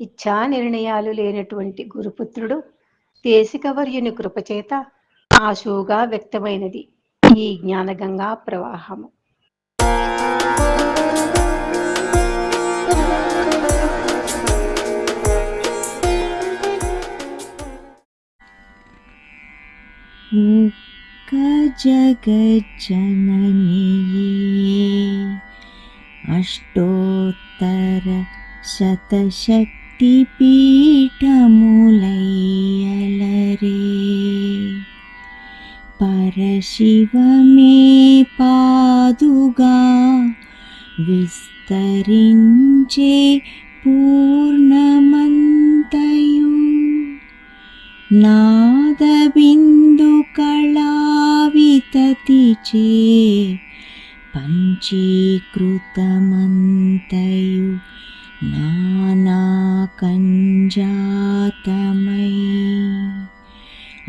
ఇచ్ఛా నిర్ణయాలు లేనటువంటి గురుపుత్రుడు దేశికవర్యుని కృపచేత ఆశువుగా వ్యక్తమైనది ఈ జ్ఞానగంగా ప్రవాహము जगज्जननी अष्टोत्तर पीठमुलैले परशिव मे पादुगा विस्तरिञ्चे पूर्णमन्तयु नादबिन्दुकला वितति चे नाना तमयी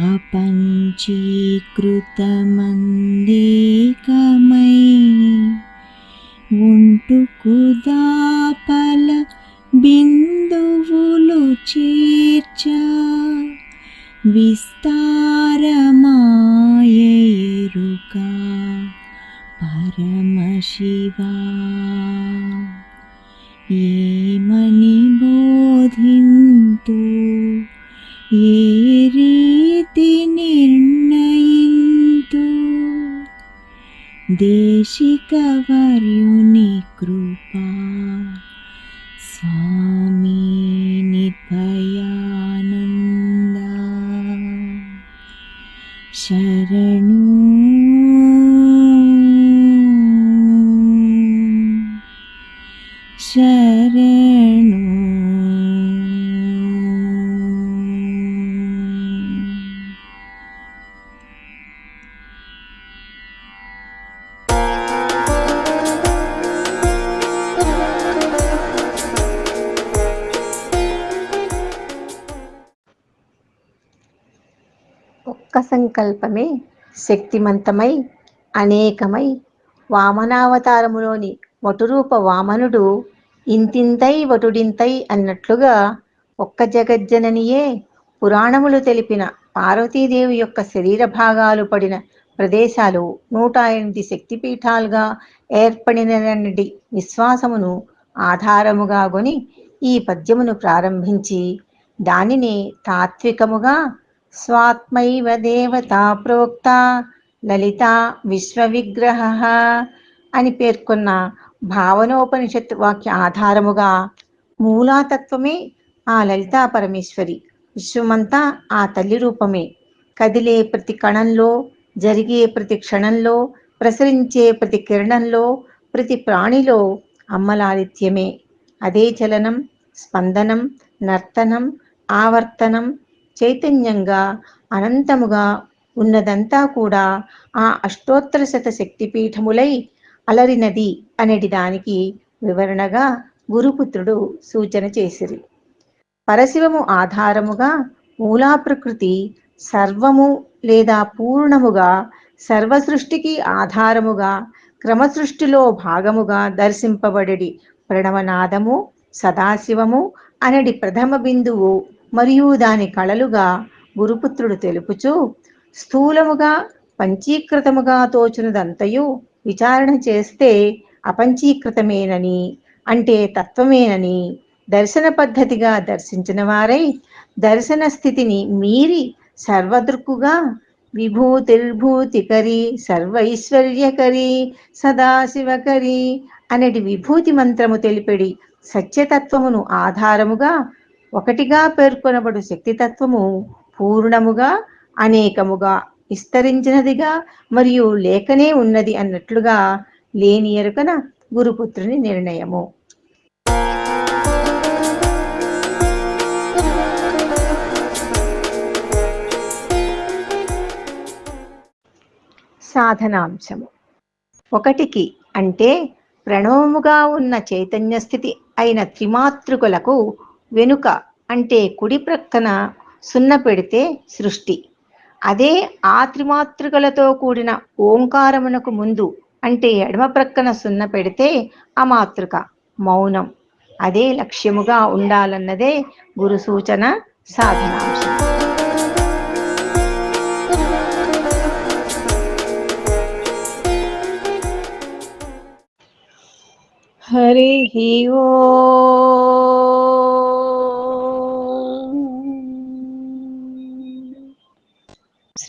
अपञ्चीकृतमन्दे बिन्दुवुलु गुण्टुकुदापलबिन्दुवलुचेर्चा विस्तारमायैरुका। परमशिवा। దేశికవర్యుని కృపా ఒక్క సంకల్పమే శక్తిమంతమై అనేకమై వామనావతారములోని వటురూప వామనుడు ఇంతింతై వటుడింతై అన్నట్లుగా ఒక్క జగజ్జననియే పురాణములు తెలిపిన పార్వతీదేవి యొక్క శరీర భాగాలు పడిన ప్రదేశాలు నూట ఎనిమిది శక్తిపీఠాలుగా ఏర్పడినది విశ్వాసమును ఆధారముగా కొని ఈ పద్యమును ప్రారంభించి దానిని తాత్వికముగా స్వాత్మైవ దేవతా ప్రోక్త లలిత విశ్వవిగ్రహ అని పేర్కొన్న భావనోపనిషత్ వాక్య ఆధారముగా మూలాతత్వమే ఆ లలితా పరమేశ్వరి విశ్వమంతా ఆ తల్లి రూపమే. కదిలే ప్రతి కణంలో జరిగే ప్రతి క్షణంలో ప్రసరించే ప్రతి కిరణంలో ప్రతి ప్రాణిలో అమ్మలాలిత్యమే అదే చలనం స్పందనం నర్తనం ఆవర్తనం చైతన్యంగా అనంతముగా ఉన్నదంతా కూడా ఆ అష్టోత్తర శత శక్తిపీఠములై అలరినది అనేటి దానికి వివరణగా గురుపుత్రుడు సూచన చేసిరి. పరశివము ఆధారముగా మూలా ప్రకృతి సర్వము లేదా పూర్ణముగా సర్వసృష్టికి ఆధారముగా క్రమసృష్టిలో భాగముగా దర్శింపబడి ప్రణవనాదము సదాశివము అనడి ప్రథమ బిందువు మరియు దాని కళలుగా గురుపుత్రుడు తెలుపుచూ స్థూలముగా పంచీకృతముగా తోచునదంతయు విచారణ చేస్తే అపంచీకృతమేనని అంటే తత్వమేనని దర్శన పద్ధతిగా దర్శించిన వారై దర్శన స్థితిని మీరి సర్వదృక్కుగా విభూతిర్భూతికరి సర్వైశ్వర్యకరి సదాశివకరి అనేటి విభూతి మంత్రము తెలిపెడి సత్యతత్వమును ఆధారముగా ఒకటిగా పేర్కొనబడు శక్తితత్వము పూర్ణముగా అనేకముగా విస్తరించినదిగా మరియు లేకనే ఉన్నది అన్నట్లుగా లేని ఎరుకన గురుపుత్రుని నిర్ణయము. సాధనాంశము. ఒకటికి అంటే ప్రణవముగా ఉన్న చైతన్య స్థితి అయిన త్రిమాతృకులకు వెనుక అంటే కుడి ప్రక్కన సున్న పెడితే సృష్టి. అదే ఆ కూడిన ఓంకారమునకు ముందు అంటే ఎడమ ప్రక్కన సున్న పెడితే అమాతృక మౌనం. అదే లక్ష్యముగా ఉండాలన్నదే గురు సూచన సాధనాంశం. హరి ఓ